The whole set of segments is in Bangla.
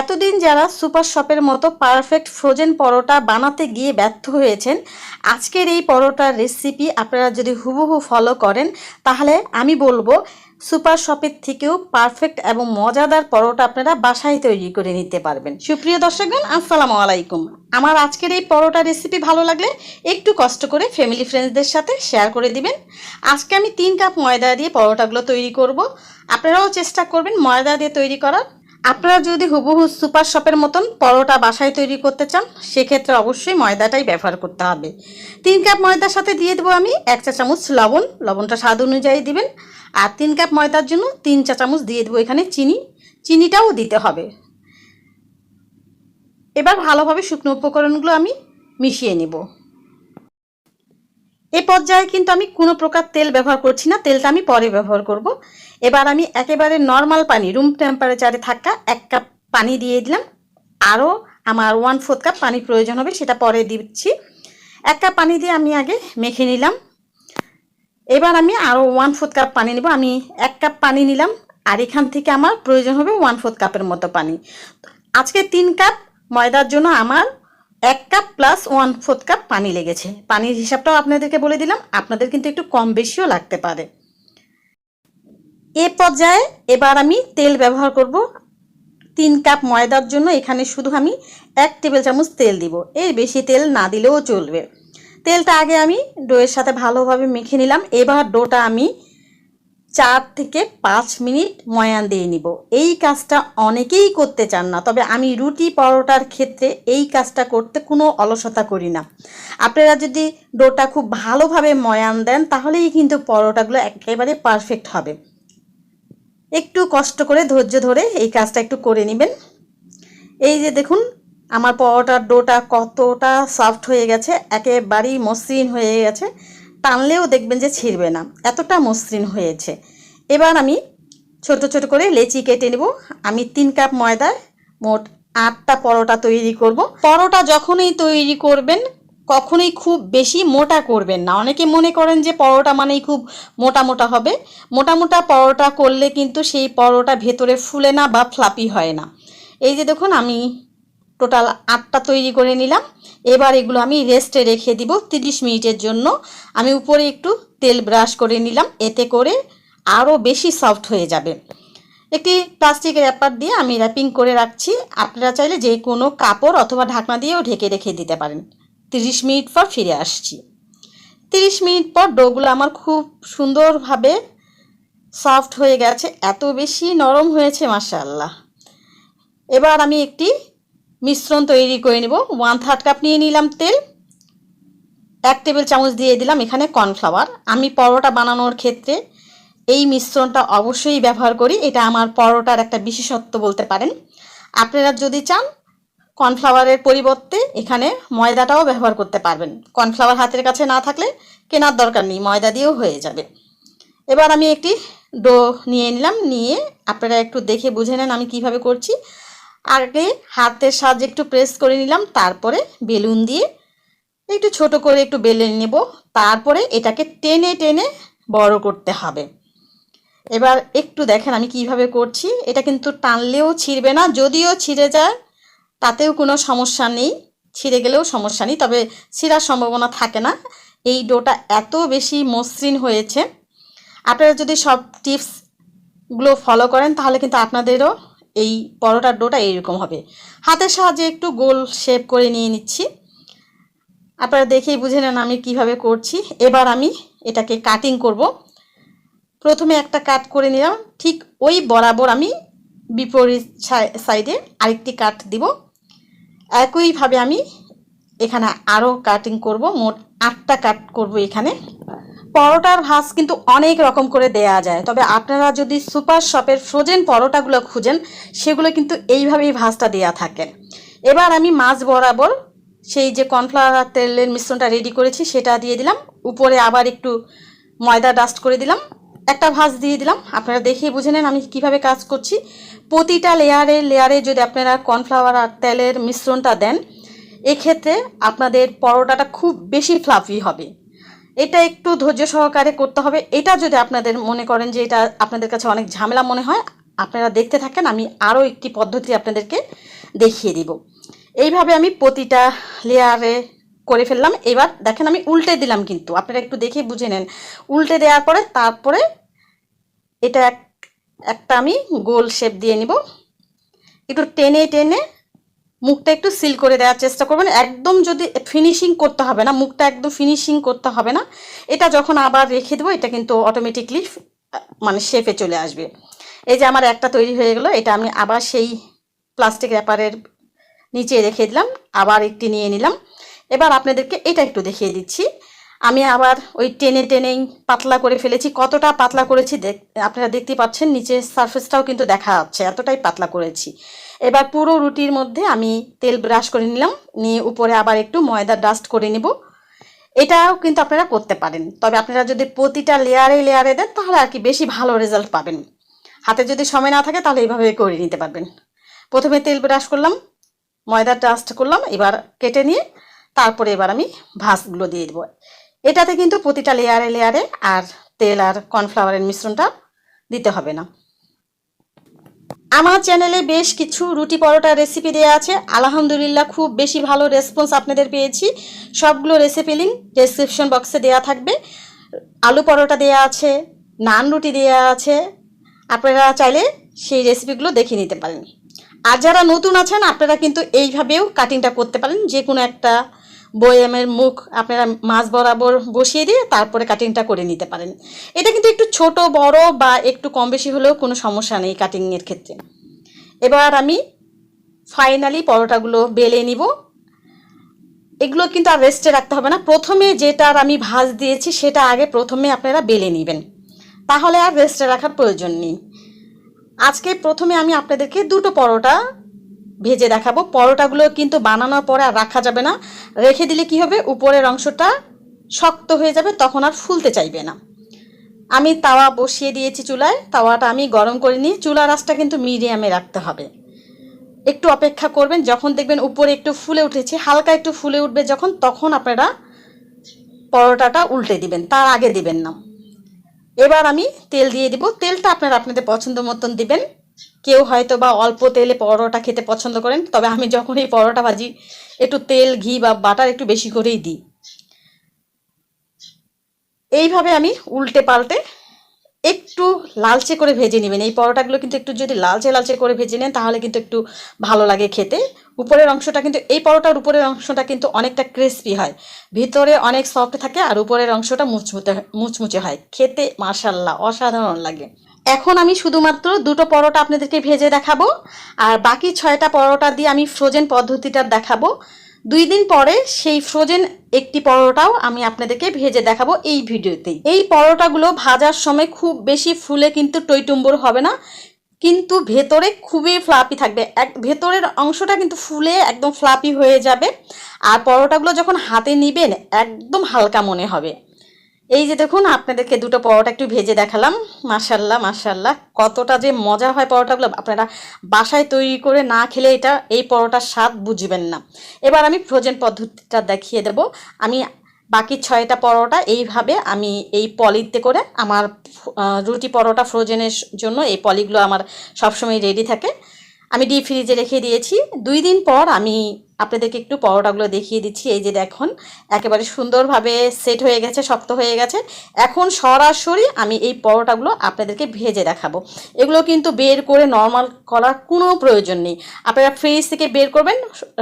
এতদিন যারা সুপার শপের মতো পারফেক্ট ফ্রোজেন পরোটা বানাতে গিয়ে ব্যর্থ হয়েছেন, আজকের এই পরোটার রেসিপি আপনারা যদি হুবহু ফলো করেন, তাহলে আমি বলব সুপার শপের থেকেও পারফেক্ট এবং মজাদার পরোটা আপনারা বাসায় তৈরি করে নিতে পারবেন। সুপ্রিয় দর্শকগণ, আসসালামু আলাইকুম। আমার আজকের এই পরোটা রেসিপি ভালো লাগলে একটু কষ্ট করে ফ্যামিলি ফ্রেন্ডসদের সাথে শেয়ার করে দিবেন। আজকে আমি তিন কাপ ময়দা দিয়ে পরোটাগুলো তৈরি করব। আপনারাও চেষ্টা করবেন ময়দা দিয়ে তৈরি করার। আপনারা যদি হুবহু সুপার শপের মতন পরোটা বাসায় তৈরি করতে চান, সেক্ষেত্রে অবশ্যই ময়দাটাই ব্যবহার করতে হবে। তিন কাপ ময়দার সাথে দিয়ে দেবো আমি এক চা চামচ লবণ। লবণটা স্বাদ অনুযায়ী দিবেন। আর তিন কাপ ময়দার জন্য তিন চা চামচ দিয়ে দেবো এখানে চিনি। চিনিটাও দিতে হবে। এবার ভালোভাবে শুকনো উপকরণগুলো আমি মিশিয়ে নেব। এ পর্যায়ে কিন্তু আমি কোনো প্রকার তেল ব্যবহার করছি না। তেলটা আমি পরে ব্যবহার করব। এবার আমি একেবারে নর্মাল পানি রুম টেম্পারেচারে থাকা এক কাপ পানি দিয়ে দিলাম। আরও আমার ওয়ান ফোর্থ কাপ পানি প্রয়োজন হবে, সেটা পরে দিচ্ছি। এক কাপ পানি দিয়ে আমি আগে মেখে নিলাম। এবার আমি আরও ওয়ান ফোর্থ কাপ পানি নেব। আমি এক কাপ পানি নিলাম, আর এখান থেকে আমার প্রয়োজন হবে ওয়ান ফোর্থ কাপের মতো পানি। আজকে তিন কাপ ময়দার জন্য আমার এক cup plus one fourth cup পানি লেগেছে। পানির হিসাবটাও আপনাদেরকে বলে দিলাম, আপনাদের কিন্তু একটু কম বেশিও লাগতে পারে। এ পর্যায়ে এবার আমি তেল ব্যবহার করব। তিন কাপ ময়দার জন্য এখানে শুধু আমি এক টেবিল চামচ তেল দিব। এর বেশি তেল না দিলেও চলবে। তেলটা আগে আমি ডোয়ের সাথে ভালোভাবে মেখে নিলাম। এবার ডোটা আমি চার থেকে পাঁচ মিনিট ময়ান দিয়ে নিব। এই কাজটা অনেকেই করতে চান না, তবে আমি রুটি পরোটার ক্ষেত্রে এই কাজটা করতে কোনো অলসতা করি না। আপনারা যদি ডোটা খুব ভালোভাবে ময়ান দেন, তাহলেই কিন্তু পরোটাগুলো একেবারে পারফেক্ট হবে। একটু কষ্ট করে ধৈর্য ধরে এই কাজটা একটু করে নেবেন। এই যে দেখুন, আমার পরোটার ডোটা কতটা সফট হয়ে গেছে, একেবারেই মসৃণ হয়ে গেছে। টানলেও দেখবেন যে ছিঁড়বে না। এতটা মসৃণ হয়েছে। এবার আমি ছোট ছোট করে লেচি কেটে নেব। আমি তিন কাপ ময়দায় মোট আটটা পরোটা তৈরি করব। পরোটা যখনই তৈরি করবেন, কখনোই খুব বেশি মোটা করবেন না। অনেকে মনে করেন যে পরোটা মানেই খুব মোটা মোটা হবে। মোটা মোটা পরোটা করলে কিন্তু সেই পরোটা ভেতরে ফুলে না বা ফ্লাপি হয় না। এই যে দেখুন, আমি টোটাল আটটা তৈরি করে নিলাম। এবার এগুলো আমি রেস্টে রেখে দিব তিরিশ মিনিটের জন্য। আমি উপরে একটু তেল ব্রাশ করে নিলাম, এতে করে আরও বেশি সফট হয়ে যাবে। একটি প্লাস্টিকের র্যাপার দিয়ে আমি র্যাপিং করে রাখছি। আপনারা চাইলে যে কোনো কাপড় অথবা ঢাকনা দিয়েও ঢেকে রেখে দিতে পারেন। তিরিশ মিনিট পর ফিরে আসছি। তিরিশ মিনিট পর ডোগুলো আমার খুব সুন্দরভাবে সফট হয়ে গেছে, এত বেশি নরম হয়েছে, মাশাআল্লাহ। এবার আমি একটি মিশ্রণ তৈরি করে নেব। ওয়ান থার্ড কাপ নিয়ে নিলাম তেল। এক টেবিল চামচ দিয়ে দিলাম এখানে কর্নফ্লাওয়ার আমি পরোটা বানানোর ক্ষেত্রে এই মিশ্রণটা অবশ্যই ব্যবহার করি। এটা আমার পরোটার একটা বিশেষত্ব বলতে পারেন। আপনারা যদি চান কর্নফ্লাওয়ারের পরিবর্তে এখানে ময়দাটাও ব্যবহার করতে পারবেন। কর্নফ্লাওয়ার হাতের কাছে না থাকলে কেনার দরকার নেই, ময়দা দিয়েও হয়ে যাবে। এবার আমি একটি ডো নিয়ে নিলাম। নিয়ে আপনারা একটু দেখে বুঝে নেন আমি কীভাবে করছি। আগে হাতের সাহায্যে একটু প্রেস করে নিলাম, তারপরে বেলুন দিয়ে একটু ছোট করে একটু বেলে নেব, তারপরে এটাকে টেনে টেনে বড় করতে হবে। এবার একটু দেখেন আমি কীভাবে করছি, এটা কিন্তু টানলেও ছিঁড়বে না, যদিও ছিঁড়ে যায়, তাতেও কোনো সমস্যা নেই, ছিঁড়ে গেলেও সমস্যা নেই, তবে ছিঁড়ার সম্ভাবনা থাকে না। এই ডোটা এত বেশি মসৃণ হয়েছে। আপনারা যদি সব টিপসগুলো ফলো করেন, তাহলে কিন্তু আপনাদেরও এই পরোটার ডোটা এইরকম হবে। হাতের সাহায্যে একটু গোল শেপ করে নিয়ে নিচ্ছি। আপনারা দেখেই বুঝে নেন আমি কীভাবে করছি। এবার আমি এটাকে কাটিং করব। প্রথমে একটা কাট করে নিলাম। ঠিক ওই বরাবর আমি বিপরীত সাইডে আরেকটি কাট দিব। একইভাবে আমি এখানে আরও কাটিং করব। মোট আটটা কাট করব এখানে। পরোটার ভাজ কিন্তু অনেক রকম করে দেয়া যায়। তবে আপনারা যদি সুপার শপের ফ্রোজেন পরোটাগুলো খুঁজেন, সেগুলো কিন্তু এইভাবেই ভাজটা দেয়া থাকে। এবার আমি মাছ বরাবর সেই যে কর্নফ্লাওয়ার তেলের মিশ্রণটা রেডি করেছি, সেটা দিয়ে দিলাম। উপরে আবার একটু ময়দা ডাস্ট করে দিলাম। একটা ভাজ দিয়ে দিলাম। আপনারা দেখেই বুঝে নেন আমি কীভাবে কাজ করছি। প্রতিটা লেয়ারে লেয়ারে যদি আপনারা কর্নফ্লাওয়ার আর তেলের মিশ্রণটা দেন, এক্ষেত্রে আপনাদের পরোটাটা খুব বেশি ফ্লাফি হবে। এটা একটু ধৈর্য সহকারে করতে হবে। এটা যদি আপনাদের মনে করেন যে এটা আপনাদের কাছে অনেক ঝামেলা মনে হয়, আপনারা দেখতে থাকেন, আমি আরও একটি পদ্ধতি আপনাদেরকে দেখিয়ে দিব। এইভাবে আমি প্রতিটা লেয়ারে করে ফেললাম। এবার দেখেন আমি উল্টে দিলাম কিন্তু। আপনারা একটু দেখে বুঝে নেন। উল্টে দেওয়ার পরে তারপরে এটা এক, একটা আমি গোল শেপ দিয়ে নিব। একটু টেনে টেনে মুখটা একটু সিল করে দেওয়ার চেষ্টা করবেন। একদম যদি ফিনিশিং করতে হবে না, মুখটা একদম ফিনিশিং করতে হবে না, এটা যখন আবার রেখে দেবো, এটা কিন্তু অটোমেটিকলি মানে শেপে চলে আসবে। এই যে আমার একটা তৈরি হয়ে গেলো, এটা আমি আবার সেই প্লাস্টিক র্যাপারের নিচে রেখে দিলাম, আবার একটি নিয়ে নিলাম। এবার আপনাদেরকে এটা একটু দেখিয়ে দিচ্ছি। আমি আবার ওই টেনে টেনেই পাতলা করে ফেলেছি। কতটা পাতলা করেছি দেখ, আপনারা দেখতে পাচ্ছেন, নিচের সারফেসটাও কিন্তু দেখা যাচ্ছে, এতটাই পাতলা করেছি। এবার পুরো রুটির মধ্যে আমি তেল ব্রাশ করে নিলাম। নিয়ে উপরে আবার একটু ময়দা ডাস্ট করে নেব। এটাও কিন্তু আপনারা করতে পারেন। তবে আপনারা যদি প্রতিটা লেয়ারে লেয়ারে দেন, তাহলে আর কি বেশি ভালো রেজাল্ট পাবেন। হাতে যদি সময় না থাকে, তাহলে এইভাবে করে নিতে পারবেন। প্রথমে তেল ব্রাশ করলাম, ময়দা ডাস্ট করলাম, এবার কেটে নিয়ে তারপরে এবার আমি ভাসগুলো দিয়ে দেবো। এটাতে কিন্তু প্রতিটা লেয়ারে লেয়ারে আর তেল আর কর্নফ্লাওয়ারের মিশ্রণটা দিতে হবে না। আমার চ্যানেলে বেশ কিছু রুটি পরোটা রেসিপি দেওয়া আছে। আলহামদুলিল্লাহ, খুব বেশি ভালো রেসপন্স আপনাদের পেয়েছি। সবগুলো রেসিপি লিঙ্ক ডেসক্রিপশন বক্সে দেওয়া থাকবে। আলু পরোটা দেওয়া আছে, নান রুটি দেওয়া আছে। আপনারা চাইলে সেই রেসিপিগুলো দেখে নিতে পারেন। আর যারা নতুন আছেন, আপনারা কিন্তু এইভাবেও কাটিংটা করতে পারেন। যে কোনো একটা বয়ামের মুখ আপনারা মাছ বরাবর বসিয়ে দিয়ে তারপরে কাটিংটা করে নিতে পারেন। এটা কিন্তু একটু ছোট, বড় বা একটু কম বেশি হলেও কোনো সমস্যা নেই কাটিংয়ের ক্ষেত্রে। এবার আমি ফাইনালি পরোটাগুলো বেলে নিব। এগুলো কিন্তু আর রেস্টে রাখতে হবে না। প্রথমে যেটার আমি ভাজ দিয়েছি সেটা আগে প্রথমে আপনারা বেলে নেবেন। তাহলে আর রেস্টে রাখার প্রয়োজন নেই। আজকে প্রথমে আমি আপনাদেরকে দুটো পরোটা ভেজে দেখাবো। পরোটাগুলো কিন্তু বানানোর পরে আর রাখা যাবে না। রেখে দিলে কি হবে? উপরের অংশটা শক্ত হয়ে যাবে, তখন আর ফুলতে চাইবে না। আমি তাওয়া বসিয়ে দিয়েছি চুলায়। তাওয়াটা আমি গরম করে নিয়ে চুলার আঁচটা কিন্তু মিডিয়ামে রাখতে হবে। একটু অপেক্ষা করবেন, যখন দেখবেন উপরে একটু ফুলে উঠেছে, হালকা একটু ফুলে উঠবে যখন, তখন আপনারা পরোটাটা উল্টে দিবেন, তার আগে দিবেন না। এবার আমি তেল দিয়ে দিব। তেলটা আপনারা আপনাদের পছন্দ মতন দিবেন। কেউ হয়তো বা অল্প তেলে পরোটা খেতে পছন্দ করেন, তবে আমি যখন এই পরোটা ভাজি, একটু তেল, ঘি বা বাটার একটু বেশি করেই দিই। এইভাবে আমি উল্টে পাল্টে একটু লালচে করে ভেজে নেবেন। এই পরোটাগুলো কিন্তু একটু যদি লালচে লালচে করে ভেজে নেন, তাহলে কিন্তু একটু ভালো লাগে খেতে। উপরের অংশটা কিন্তু, এই পরোটার উপরের অংশটা কিন্তু অনেকটা ক্রিস্পি হয়। ভিতরে অনেক সফট থাকে আর উপরের অংশটা মুচমুচে মুচমুচে হয়। খেতে মার্শাল্লাহ অসাধারণ লাগে। এখন আমি শুধুমাত্র দুটো পরোটা আপনাদেরকে ভেজে দেখাবো, আর বাকি ছয়টা পরোটা দিয়ে আমি ফ্রোজেন পদ্ধতিটা দেখাবো। দুই দিন পরে সেই ফ্রোজেন একটি পরোটাও আমি আপনাদেরকে ভেজে দেখাবো এই ভিডিওতেই এই পরোটাগুলো ভাজার সময় খুব বেশি ফুলে কিন্তু টইটুম্বুর হবে না, কিন্তু ভেতরে খুবই ফ্লাপি থাকবে। এক, ভেতরের অংশটা কিন্তু ফুলে একদম ফ্লাপি হয়ে যাবে, আর পরোটাগুলো যখন হাতে নিবেন একদম হালকা মনে হবে। এই যে দেখুন, আপনাদেরকে দুটো পরোটা একটু ভেজে দেখালাম। মাসাল্লাহ মাসাল্লাহ কতটা যে মজা হয় পরোটাগুলো। আপনারা বাসায় তৈরি করে না খেলে এটা, এই পরোটার স্বাদ বুঝবেন না। এবার আমি ফ্রোজেন পদ্ধতিটা দেখিয়ে দেব। আমি বাকি ছয়টা পরোটা এইভাবে আমি এই পলিতে করে আমার রুটি পরোটা ফ্রোজেনের জন্য এই পলিগুলো আমার সবসময় রেডি থাকে। আমি ডিপ ফ্রিজে রেখে দিয়েছি। দুই দিন পর আমি আপনাদেরকে একটু পরোটাগুলো দেখিয়ে দিচ্ছি। এই যে দেখুন, একেবারে সুন্দরভাবে সেট হয়ে গেছে, শক্ত হয়ে গেছে। এখন সরাসরি আমি এই পরোটাগুলো আপনাদেরকে ভেজে দেখাবো। এগুলো কিন্তু বের করে নর্মাল করার কোনো প্রয়োজন নেই। আপনারা ফ্রিজ থেকে বের করবেন,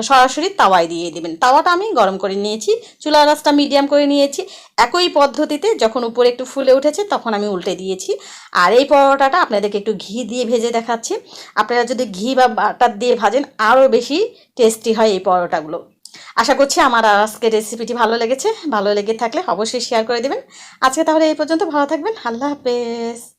সরাসরি তাওয়ায় দিয়ে দেবেন। তাওয়াটা আমি গরম করে নিয়েছি, চুলার রাসটা মিডিয়াম করে নিয়েছি। একই পদ্ধতিতে যখন উপরে একটু ফুলে উঠেছে, তখন আমি উল্টে দিয়েছি। আর এই পরোটাটা আপনাদেরকে একটু ঘি দিয়ে ভেজে দেখাচ্ছি। আপনারা যদি ঘি বা বাটার দিয়ে ভাজেন, আরও বেশি টেস্টি হয় এই পরোটাগুলো। আশা করছি আমার আজকে রেসিপিটি ভালো লেগেছে। ভালো লেগে থাকলে অবশ্যই শেয়ার করে দেবেন। আজকে তাহলে এই পর্যন্ত। ভালো থাকবেন। আল্লাহ হাফেজ।